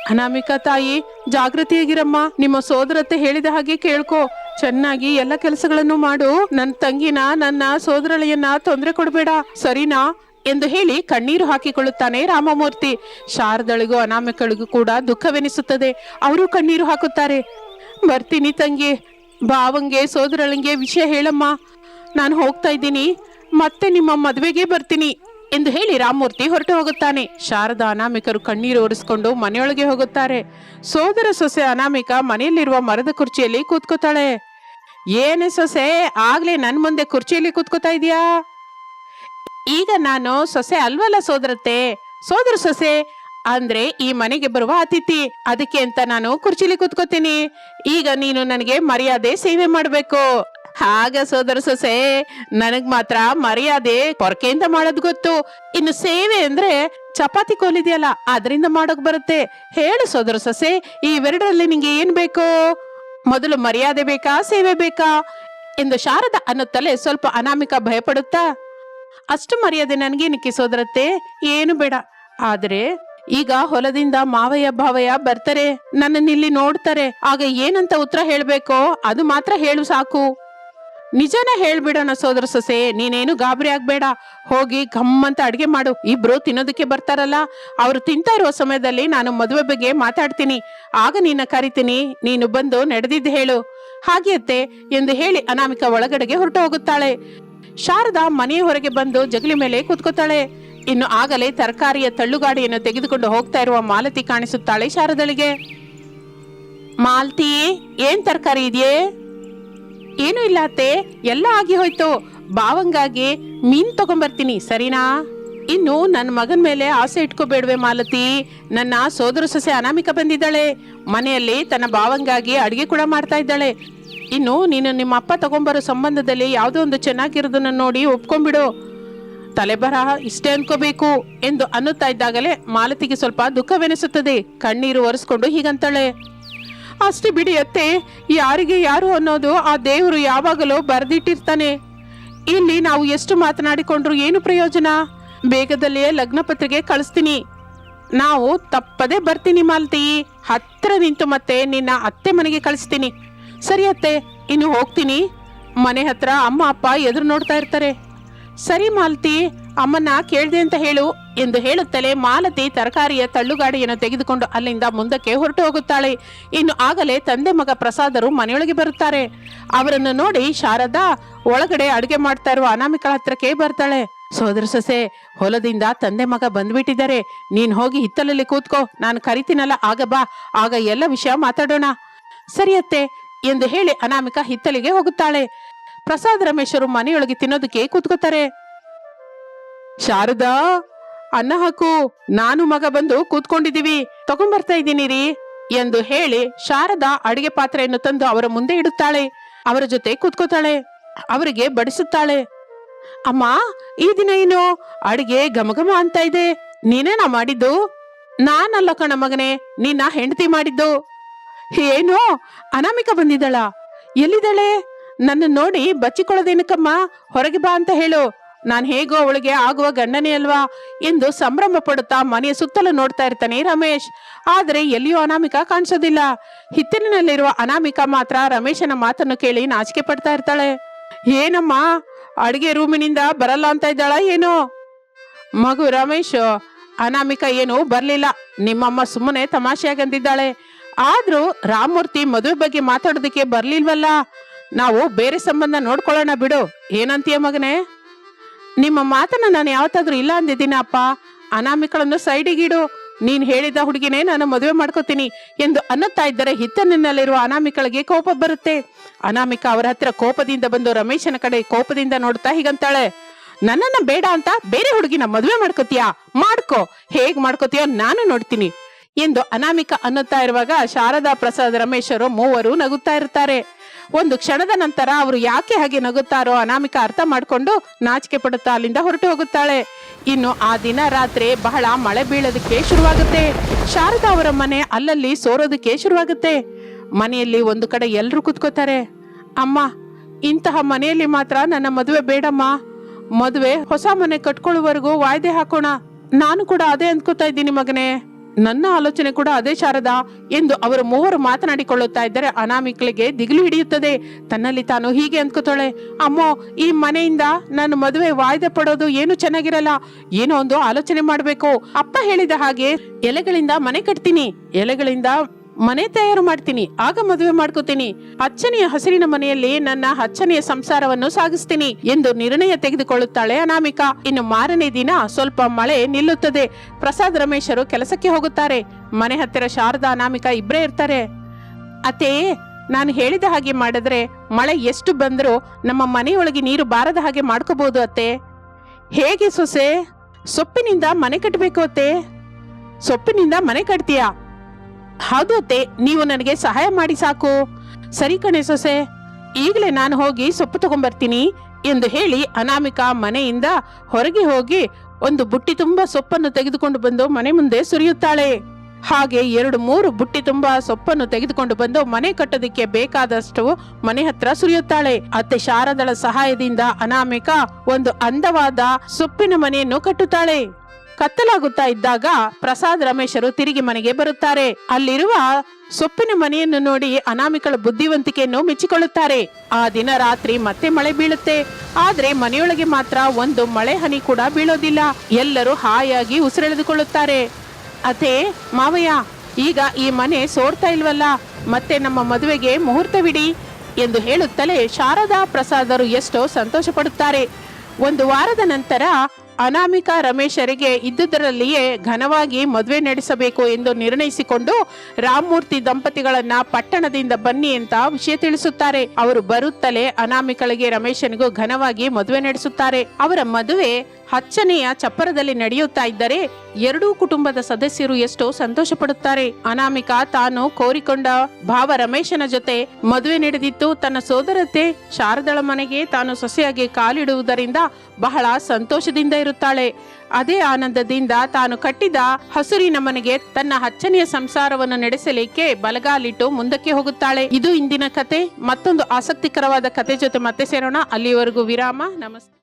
[SPEAKER 1] ಅನಾಮಿಕಾ ತಾಯಿ ಜಾಗೃತಿಯಾಗಿರಮ್ಮ ನಿಮ್ಮ ಸೋದರತ್ತೆ ಹೇಳಿದ ಹಾಗೆ ಕೇಳ್ಕೊ. ಚೆನ್ನಾಗಿ ಎಲ್ಲ ಕೆಲಸಗಳನ್ನು ಮಾಡು. ನನ್ನ ತಂಗಿನ, ನನ್ನ ಸೋದರಳಿಯನ್ನ ತೊಂದರೆ ಕೊಡಬೇಡ. ಸರಿನಾ? ಎಂದು ಹೇಳಿ ಕಣ್ಣೀರು ಹಾಕಿಕೊಳ್ಳುತ್ತಾನೆ ರಾಮಮೂರ್ತಿ. ಶಾರದಳಿಗೂ ಅನಾಮಿಕಳಿಗೂ ಕೂಡ ದುಃಖವೆನಿಸುತ್ತದೆ. ಅವರು ಕಣ್ಣೀರು ಹಾಕುತ್ತಾರೆ. ಬರ್ತೀನಿ ತಂಗಿ. ಭಾವಂಗೆ ಸೋದರಳಿಗೆ ವಿಷಯ ಹೇಳಮ್ಮ. ನಾನು ಹೋಗ್ತಾ ಇದ್ದೀನಿ. ಮತ್ತೆ ನಿಮ್ಮ ಮದುವೆಗೆ ಬರ್ತೀನಿ ಎಂದು ಹೇಳಿ ರಾಮಮೂರ್ತಿ ಹೊರಟು ಹೋಗುತ್ತಾನೆ. ಶಾರದಾ ಅನಾಮಿಕರು ಕಣ್ಣೀರು ಒರೆಸ್ಕೊಂಡು ಮನೆಯೊಳಗೆ ಹೋಗುತ್ತಾರೆ. ಸೋದರ ಸೊಸೆ ಅನಾಮಿಕ ಮನೆಯಲ್ಲಿರುವ ಮರದ ಕುರ್ಚಿಯಲ್ಲಿ ಕೂತ್ಕೋತಾಳೆ. ಏನೇ ಸೊಸೆ, ಆಗ್ಲೇ ನನ್ ಮುಂದೆ ಕುರ್ಚಿಯಲ್ಲಿ ಕೂತ್ಕೋತಾ ಇದೀಯಾ? ಈಗ ನಾನು ಸೊಸೆ ಅಲ್ವಲ್ಲ ಸೋದರತ್ತೆ. ಸೋದರ ಸೊಸೆ ಅಂದ್ರೆ ಈ ಮನೆಗೆ ಬರುವ ಅತಿಥಿ. ಅದಕ್ಕೆ ಅಂತ ನಾನು ಕುರ್ಚಿಲಿ ಕೂತ್ಕೋತೀನಿ. ಈಗ ನೀನು ನನಗೆ ಮರ್ಯಾದೆ ಸೇವೆ ಮಾಡ್ಬೇಕು. ಆಗ ಸೋದರ ಸೊಸೆ, ನನಗ್ ಮಾತ್ರ ಮರ್ಯಾದೆ ಪೊರಕೆಯಿಂದ ಮಾಡೋದ್ ಗೊತ್ತು. ಇನ್ನು ಸೇವೆ ಅಂದ್ರೆ ಚಪಾತಿ ಕೋಲಿದೆಯಲ್ಲ, ಅದರಿಂದ ಮಾಡೋಕ್ ಬರುತ್ತೆ. ಹೇಳು ಸೋದರ ಸೊಸೆ ಇವೆರಡರಲ್ಲಿ ನಿಂಗೆ ಏನ್ ಬೇಕು? ಮೊದಲು ಮರ್ಯಾದೆ ಬೇಕಾ, ಸೇವೆ ಬೇಕಾ? ಎಂದು ಶಾರದ ಅನ್ನುತ್ತಲೇ ಸ್ವಲ್ಪ ಅನಾಮಿಕ ಭಯಪಡುತ್ತಾ, ಅಷ್ಟು ಮರ್ಯಾದೆ ನನಗೇನಕ್ಕೆ ಸೋದರತ್ತೆ? ಏನು ಬೇಡ. ಆದ್ರೆ ಈಗ ಹೊಲದಿಂದ ಮಾವಯ್ಯ ಭಾವಯ್ಯ ಬರ್ತಾರೆ ನನ್ನನ್ನಿಲ್ಲಿ ನೋಡ್ತಾರೆ. ಆಗ ಏನಂತ ಉತ್ತರ ಹೇಳ್ಬೇಕೋ, ಅದು ಮಾತ್ರ ಹೇಳು ಸಾಕು. ನಿಜನೇ ಹೇಳ್ಬಿಡೋಣ ಸೋದರ ಸೊಸೆ, ನೀನೇನು ಗಾಬರಿ ಆಗ್ಬೇಡ. ಹೋಗಿ ಗಮ್ಮಂತ ಅಡ್ಗೆ ಮಾಡು. ಇಬ್ರು ತಿನ್ನೋದಕ್ಕೆ ಬರ್ತಾರಲ್ಲ, ಅವ್ರು ತಿಂತಾ ಇರುವ ಸಮಯದಲ್ಲಿ ನಾನು ಮದುವೆ ಬಗ್ಗೆ ಮಾತಾಡ್ತೀನಿ. ಆಗ ನಿನ್ನ ಕರಿತೀನಿ, ನೀನು ಬಂದು ನಡೆದಿದ್ದು ಹೇಳು. ಹಾಗೆಯತ್ತೆ ಎಂದು ಹೇಳಿ ಅನಾಮಿಕ ಒಳಗಡೆಗೆ ಹೊರಟು ಹೋಗುತ್ತಾಳೆ. ಶಾರದಾ ಮನೆಯ ಹೊರಗೆ ಬಂದು ಜಗಲಿ ಮೇಲೆ ಕೂತ್ಕೋತಾಳೆ. ಇನ್ನು ಆಗಲೇ ತರಕಾರಿಯ ತಳ್ಳುಗಾಡಿಯನ್ನು ತೆಗೆದುಕೊಂಡು ಹೋಗ್ತಾ ಇರುವ ಮಾಲತಿ ಕಾಣಿಸುತ್ತಾಳೆ ಶಾರದಳಿಗೆ. ಮಾಲ್ತಿ ಏನ್ ತರಕಾರಿ ಇದೆಯೇ? ಏನು ಇಲ್ಲ ಅತ್ತೆ, ಎಲ್ಲ ಆಗಿ ಹೋಯ್ತು. ಬಾವಂಗಾಗಿ ಮೀನ್ ತಗೊಂಬರ್ತೀನಿ, ಸರಿನಾ? ಇನ್ನು ನನ್ನ ಮಗನ ಮೇಲೆ ಆಸೆ ಇಟ್ಕೋಬೇಡ್ವೆ ಮಾಲತಿ. ನನ್ನ ಸೋದರ ಸೊಸೆ ಅನಾಮಿಕ ಬಂದಿದ್ದಾಳೆ. ಮನೆಯಲ್ಲಿ ತನ್ನ ಬಾವಂಗಾಗಿ ಅಡಿಗೆ ಕೂಡ ಮಾಡ್ತಾ ಇದ್ದಾಳೆ. ಇನ್ನು ನೀನು ನಿಮ್ಮ ಅಪ್ಪ ತಗೊಂಬರೋ ಸಂಬಂಧದಲ್ಲಿ ಯಾವುದೋ ಒಂದು ಚೆನ್ನಾಗಿರೋದನ್ನ ನೋಡಿ ಒಪ್ಕೊಂಡ್ಬಿಡು. ತಲೆಬರಹ ಇಷ್ಟೇ ಅನ್ಕೋಬೇಕು ಎಂದು ಅನ್ನುತ್ತಾ ಇದ್ದಾಗಲೇ ಮಾಲತಿಗೆ ಸ್ವಲ್ಪ ದುಃಖವೆನಿಸುತ್ತದೆ. ಕಣ್ಣೀರು ಒರೆಸ್ಕೊಂಡು ಹೀಗಂತಾಳೆ. ಅಷ್ಟು ಬಿಡಿ ಅತ್ತೆ, ಯಾರಿಗೆ ಯಾರು ಅನ್ನೋದು ಆ ದೇವರು ಯಾವಾಗಲೂ ಬರೆದಿಟ್ಟಿರ್ತಾನೆ. ಇಲ್ಲಿ ನಾವು ಎಷ್ಟು ಮಾತನಾಡಿಕೊಂಡ್ರು ಏನು ಪ್ರಯೋಜನ? ಬೇಗದಲ್ಲಿಯೇ ಲಗ್ನ ಪತ್ರಿಕೆ ಕಳಿಸ್ತೀನಿ. ನಾವು ತಪ್ಪದೆ ಬರ್ತೀನಿ ಮಾಲತಿ. ಹತ್ರ ನಿಂತು ಮತ್ತೆ ನಿನ್ನ ಅತ್ತೆ ಮನೆಗೆ ಕಳಿಸ್ತೀನಿ. ಸರಿ ಅತ್ತೆ, ಇನ್ನು ಹೋಗ್ತೀನಿ. ಮನೆ ಹತ್ರ ಅಮ್ಮ, ಅಪ್ಪ ಎದುರು ನೋಡ್ತಾ ಇರ್ತಾರೆ. ಸರಿ ಮಾಲತಿ ಅಮ್ಮನ ಕೇಳಿದೆ ಅಂತ ಹೇಳು ಎಂದು ಹೇಳುತ್ತಲೇ ಮಾಲತಿ ತರಕಾರಿಯ ತಳ್ಳುಗಾಡಿಯನ್ನು ತೆಗೆದುಕೊಂಡು ಅಲ್ಲಿಂದ ಮುಂದಕ್ಕೆ ಹೊರಟು ಹೋಗುತ್ತಾಳೆ. ಇನ್ನು ಆಗಲೇ ತಂದೆ ಮಗ ಪ್ರಸಾದರು ಮನೆಯೊಳಗೆ ಬರುತ್ತಾರೆ. ಅವರನ್ನು ನೋಡಿ ಶಾರದಾ ಒಳಗಡೆ ಅಡುಗೆ ಮಾಡ್ತಾ ಇರುವ ಅನಾಮಿಕಳ ಹತ್ರಕ್ಕೆ ಬರ್ತಾಳೆ. ಸೋದರ ಸೊಸೆ, ಹೊಲದಿಂದ ತಂದೆ ಮಗ ಬಂದ್ಬಿಟ್ಟಿದ್ದಾರೆ. ನೀನ್ ಹೋಗಿ ಹಿತ್ತಲಲ್ಲಿ ಕೂತ್ಕೋ. ನಾನು ಕರಿತೀನಲ್ಲ, ಆಗ ಬಾ. ಆಗ ಎಲ್ಲ ವಿಷಯ ಮಾತಾಡೋಣ. ಸರಿಯತ್ತೆ ಎಂದು ಹೇಳಿ ಅನಾಮಿಕ ಹಿತ್ತಲಿಗೆ ಹೋಗುತ್ತಾಳೆ. ಪ್ರಸಾದ್ ರಮೇಶರು ಮನೆಯೊಳಗೆ ತಿನ್ನೋದಕ್ಕೆ ಕೂತ್ಕೋತಾರೆ ಶಾರದಾ, ಅನ್ನ ಹಾಕು. ನಾನು ಮಗ ಬಂದು ಕೂತ್ಕೊಂಡಿದೀವಿ ತಗೊಂಡ್ಬರ್ತಾ ಇದ್ದೀನಿ ರೀ ಎಂದು ಹೇಳಿ ಶಾರದಾ ಅಡಿಗೆ ಪಾತ್ರೆಯನ್ನು ತಂದು ಅವರ ಮುಂದೆ ಇಡುತ್ತಾಳೆ. ಅವರ ಜೊತೆ ಕೂತ್ಕೋತಾಳೆ ಅವರಿಗೆ ಬಡಿಸುತ್ತಾಳೆ. ಅಮ್ಮ, ಈ ದಿನ ಏನು? ಅಡಿಗೆ ಘಮಘಮ ಅಂತ ಇದೆ. ನೀನೇನ ಮಾಡಿದ್ದು? ನಾನಲ್ಲ ಕಣ ಮಗನೇ, ನಿನ್ನ ಹೆಂಡತಿ ಮಾಡಿದ್ದು. ಏನು ಅನಾಮಿಕ ಬಂದಿದ್ದಳ. ಎಲ್ಲಿದ್ದಾಳೆ? ನನ್ನ ನೋಡಿ ಬಚ್ಚಿಕೊಳ್ಳೋದೇನಕ್ಕಮ್ಮ? ಹೊರಗೆ ಬಾ ಅಂತ ಹೇಳು. ನಾನ್ ಹೇಗೋ ಅವಳಿಗೆ ಆಗುವ ಗಂಡನೇ ಅಲ್ವಾ? ಎಂದು ಸಂಭ್ರಮ ಪಡುತ್ತಾ ಮನೆಯ ಸುತ್ತಲೂ ನೋಡ್ತಾ ಇರ್ತಾನೆ ರಮೇಶ್. ಆದರೆ ಎಲ್ಲಿಯೂ ಅನಾಮಿಕ ಕಾಣಿಸೋದಿಲ್ಲ. ಹಿತ್ತಲಿನಲ್ಲಿರುವ ಅನಾಮಿಕ ಮಾತ್ರ ರಮೇಶನ ಮಾತನ್ನು ಕೇಳಿ ನಾಚಿಕೆ ಪಡ್ತಾ ಇರ್ತಾಳೆ. ಏನಮ್ಮ? ಅಡಿಗೆ ರೂಮಿನಿಂದ ಬರಲ್ಲ ಅಂತ ಇದ್ದಾಳ ಏನು? ಮಗು ರಮೇಶ್, ಅನಾಮಿಕ ಏನು ಬರಲಿಲ್ಲ. ನಿಮ್ಮಮ್ಮ ಸುಮ್ಮನೆ ತಮಾಷೆಯಾಗಂದಿದ್ದಾಳೆ ಆದ್ರೂ ರಾಮಮೂರ್ತಿ ಮದುವೆ ಬಗ್ಗೆ ಮಾತಾಡೋದಕ್ಕೆ ಬರ್ಲಿಲ್ವಲ್ಲ? ನಾವು ಬೇರೆ ಸಂಬಂಧ ನೋಡ್ಕೊಳ್ಳೋಣ ಬಿಡು. ಏನಂತೀಯ ಮಗನೇ? ನಿಮ್ಮ ಮಾತನ್ನ ನಾನು ಯಾವತ್ತಾದ್ರೂ ಇಲ್ಲ ಅಂದಿದ್ದೀನ ಅಪ್ಪ. ಅನಾಮಿಕಳನ್ನು ಸೈಡಿಗಿಡು ನೀನ್ ಹೇಳಿದ ಹುಡುಗಿನೇ ನಾನು ಮದುವೆ ಮಾಡ್ಕೋತೀನಿ ಎಂದು ಅನ್ನುತ್ತಾ ಇದ್ದರೆ ಹಿತ್ತನಿನಲ್ಲಿರುವ ಅನಾಮಿಕಳಿಗೆ ಕೋಪ ಬರುತ್ತೆ. ಅನಾಮಿಕ ಅವರ ಹತ್ರ ಕೋಪದಿಂದ ಬಂದು ರಮೇಶನ ಕಡೆ ಕೋಪದಿಂದ ನೋಡ್ತಾ ಹೀಗಂತಾಳೆ. ನನ್ನನ್ನ ಬೇಡ ಅಂತ ಬೇರೆ ಹುಡುಗಿನ ಮದುವೆ ಮಾಡ್ಕೋತೀಯಾ? ಮಾಡ್ಕೋ. ಹೇಗ್ ಮಾಡ್ಕೋತೀಯೋ ನಾನು ನೋಡ್ತೀನಿ ಎಂದು ಅನಾಮಿಕ ಅನ್ನುತ್ತಾ ಇರುವಾಗ ಶಾರದಾ ಪ್ರಸಾದ್ ರಮೇಶರು ಮೂವರು ನಗುತ್ತಾ ಇರ್ತಾರೆ. ಒಂದು ಕ್ಷಣದ ನಂತರ ಅವರು ಯಾಕೆ ಹಾಗೆ ನಗುತ್ತಾರೋ ಅನಾಮಿಕ ಅರ್ಥ ಮಾಡಿಕೊಂಡು ನಾಚಿಕೆ ಪಡುತ್ತಾ ಅಲ್ಲಿಂದ ಹೊರಟು ಹೋಗುತ್ತಾಳೆ. ಇನ್ನು ಆ ದಿನ ರಾತ್ರಿ ಬಹಳ ಮಳೆ ಬೀಳೋದಕ್ಕೆ ಶುರುವಾಗುತ್ತೆ. ಶಾರದಾ ಅವರ ಮನೆ ಅಲ್ಲಲ್ಲಿ ಸೋರೋದಕ್ಕೆ ಶುರುವಾಗುತ್ತೆ. ಮನೆಯಲ್ಲಿ ಒಂದು ಕಡೆ ಎಲ್ಲರೂ ಕುತ್ಕೋತಾರೆ. ಅಮ್ಮ, ಇಂತಹ ಮನೆಯಲ್ಲಿ ಮಾತ್ರ ನನ್ನ ಮದುವೆ ಬೇಡಮ್ಮ. ಮದುವೆ ಹೊಸ ಮನೆ ಕಟ್ಕೊಳ್ಳುವವರೆಗೂ ವಾಯ್ದೆ ಹಾಕೋಣ. ನಾನು ಕೂಡ ಅದೇ ಅಂದ್ಕೋತಾ ಇದ್ದೀನಿ ಮಗನೇ. ನನ್ನ ಆಲೋಚನೆ ಕೂಡ ಅದೇ ಶಾರದಾ ಎಂದು ಅವರು ಮೂವರು ಮಾತನಾಡಿಕೊಳ್ಳುತ್ತಾ ಇದ್ದರೆ ಅನಾಮಿಕಳಿಗೆ ದಿಗಿಲು ಹಿಡಿಯುತ್ತದೆ. ತನ್ನಲ್ಲಿ ತಾನು ಹೀಗೆ ಅಂದ್ಕೋತಾಳೆ, ಅಮ್ಮೋ, ಈ ಮನೆಯಿಂದ ನಾನು ಮದುವೆ ವಾಯ್ದೆ ಪಡೋದು ಏನು ಚೆನ್ನಾಗಿರಲ್ಲ, ಏನೋ ಒಂದು ಆಲೋಚನೆ ಮಾಡಬೇಕು. ಅಪ್ಪ ಹೇಳಿದ ಹಾಗೆ ಎಲೆಗಳಿಂದ ಮನೆ ಕಟ್ತೀನಿ. ಎಲೆಗಳಿಂದ ಮನೆ ತಯಾರು ಮಾಡ್ತೀನಿ, ಆಗ ಮದುವೆ ಮಾಡ್ಕೋತೀನಿ. ಅಚ್ಚನೆಯ ಹಸಿರಿನ ಮನೆಯಲ್ಲಿ ನನ್ನ ಅಚ್ಚನೆಯ ಸಂಸಾರವನ್ನು ಸಾಗಿಸ್ತೀನಿ ಎಂದು ನಿರ್ಣಯ ತೆಗೆದುಕೊಳ್ಳುತ್ತಾಳೆ ಅನಾಮಿಕಾ. ಇನ್ನು ಮಾರನೇ ದಿನ ಸ್ವಲ್ಪ ಮಳೆ ನಿಲ್ಲುತ್ತದೆ. ಪ್ರಸಾದ್ ರಮೇಶರು ಕೆಲಸಕ್ಕೆ ಹೋಗುತ್ತಾರೆ. ಮನೆ ಹತ್ತಿರ ಶಾರದಾ, ಅನಾಮಿಕಾ ಇಬ್ಬರೇ ಇರ್ತಾರೆ. ಅತ್ತೆ, ನಾನು ಹೇಳಿದ ಹಾಗೆ ಮಾಡಿದ್ರೆ ಮಳೆ ಎಷ್ಟು ಬಂದರೂ ನಮ್ಮ ಮನೆಯೊಳಗೆ ನೀರು ಬಾರದ ಹಾಗೆ ಮಾಡ್ಕೋಬಹುದು ಅತ್ತೆ. ಹೇಗೆ ಸೊಸೆ? ಸೊಪ್ಪಿನಿಂದ ಮನೆ ಕಟ್ಟಬೇಕು ಅತ್ತೆ. ಸೊಪ್ಪಿನಿಂದ ಮನೆ ಕಟ್ತೀಯಾ? ಹೌದು ನೀವು ನನಗೆ ಸಹಾಯ ಮಾಡಿ ಸಾಕು. ಸರಿ ಕಣೆ ಸೊಸೆ, ಈಗಲೇ ನಾನು ಹೋಗಿ ಸೊಪ್ಪು ತಗೊಂಬರ್ತೀನಿ ಎಂದು ಹೇಳಿ ಅನಾಮಿಕಾ ಮನೆಯಿಂದ ಹೊರಗೆ ಹೋಗಿ ಒಂದು ಬುಟ್ಟಿ ತುಂಬಾ ಸೊಪ್ಪನ್ನು ತೆಗೆದುಕೊಂಡು ಬಂದು ಮನೆ ಮುಂದೆ ಸುರಿಯುತ್ತಾಳೆ. ಹಾಗೆ ಎರಡು ಮೂರು ಬುಟ್ಟಿ ತುಂಬಾ ಸೊಪ್ಪನ್ನು ತೆಗೆದುಕೊಂಡು ಬಂದು ಮನೆ ಕಟ್ಟೋದಕ್ಕೆ ಬೇಕಾದಷ್ಟು ಮನೆ ಹತ್ರ ಸುರಿಯುತ್ತಾಳೆ. ಅತ್ತೆ ಶಾರದಳ ಸಹಾಯದಿಂದ ಅನಾಮಿಕಾ ಒಂದು ಅಂದವಾದ ಸೊಪ್ಪಿನ ಮನೆಯನ್ನು ಕಟ್ಟುತ್ತಾಳೆ. ಕತ್ತಲಾಗುತ್ತಾ ಇದ್ದಾಗ ಪ್ರಸಾದ್ ರಮೇಶರು ತಿರುಗಿ ಮನೆಗೆ ಬರುತ್ತಾರೆ. ಅಲ್ಲಿರುವ ಸೊಪ್ಪಿನ ಮನೆಯನ್ನು ನೋಡಿ ಅನಾಮಿಕಳ ಬುದ್ಧಿವಂತಿಕೆಯನ್ನು ಮೆಚ್ಚಿಕೊಳ್ಳುತ್ತಾರೆ. ಆ ದಿನ ರಾತ್ರಿ ಮತ್ತೆ ಮಳೆ ಬೀಳುತ್ತೆ. ಆದ್ರೆ ಮನೆಯೊಳಗೆ ಮಾತ್ರ ಒಂದು ಮಳೆ ಹನಿ ಕೂಡ ಬೀಳೋದಿಲ್ಲ. ಎಲ್ಲರೂ ಹಾಯಾಗಿ ಉಸಿರೆಳೆದುಕೊಳ್ಳುತ್ತಾರೆ. ಅತೆ ಮಾವಯ್ಯ, ಈಗ ಈ ಮನೆ ಸೋರ್ತಾ ಇಲ್ವಲ್ಲ? ಮತ್ತೆ ನಮ್ಮ ಮದುವೆಗೆ ಮುಹೂರ್ತವಿಡಿ? ಎಂದು ಹೇಳುತ್ತಲೇ ಶಾರದಾ ಪ್ರಸಾದರು ಎಷ್ಟೋ ಸಂತೋಷ ಪಡುತ್ತಾರೆ ಒಂದು ವಾರದ ನಂತರ ಅನಾಮಿಕಾ ರಮೇಶರಿಗೆ ಇದ್ದುದರಲ್ಲಿಯೇ ಘನವಾಗಿ ಮದುವೆ ನಡೆಸಬೇಕು ಎಂದು ನಿರ್ಣಯಿಸಿಕೊಂಡು ರಾಮಮೂರ್ತಿ ದಂಪತಿಗಳನ್ನ ಪಟ್ಟಣದಿಂದ ಬನ್ನಿ ಅಂತ ವಿಷಯ ತಿಳಿಸುತ್ತಾರೆ. ಅವರು ಬರುತ್ತಲೇ ಅನಾಮಿಕಳಿಗೆ ರಮೇಶನಿಗೂ ಘನವಾಗಿ ಮದುವೆ ನಡೆಸುತ್ತಾರೆ. ಅವರ ಮದುವೆ ಹಚ್ಚನೆಯ ಚಪ್ಪರದಲ್ಲಿ ನಡೆಯುತ್ತಾ ಇದ್ದರೆ ಎರಡೂ ಕುಟುಂಬದ ಸದಸ್ಯರು ಎಷ್ಟೋ ಸಂತೋಷ ಪಡುತ್ತಾರೆ ಅನಾಮಿಕಾ ತಾನು ಕೋರಿಕೊಂಡ ಭಾವ ರಮೇಶನ ಜೊತೆ ಮದುವೆ ನಡೆದಿತ್ತು ತನ್ನ ಸೋದರತೆ ಶಾರದಳ ಮನೆಗೆ ತಾನು ಸೊಸೆಯಾಗಿ ಕಾಲಿಡುವುದರಿಂದ ಬಹಳ ಸಂತೋಷದಿಂದ ಇರುತ್ತಾಳೆ. ಅದೇ ಆನಂದದಿಂದ ತಾನು ಕಟ್ಟಿದ ಹಸುರಿನ ಮನೆಗೆ ತನ್ನ ಹಚ್ಚನೆಯ ಸಂಸಾರವನ್ನು ನಡೆಸಲಿಕ್ಕೆ ಬಲಗಾಲಿಟ್ಟು ಮುಂದಕ್ಕೆ ಹೋಗುತ್ತಾಳೆ. ಇದು ಇಂದಿನ ಕತೆ. ಮತ್ತೊಂದು ಆಸಕ್ತಿಕರವಾದ ಕತೆ ಜೊತೆ ಮತ್ತೆ ಸೇರೋಣ. ಅಲ್ಲಿವರೆಗೂ ವಿರಾಮ. ನಮಸ್ತೆ.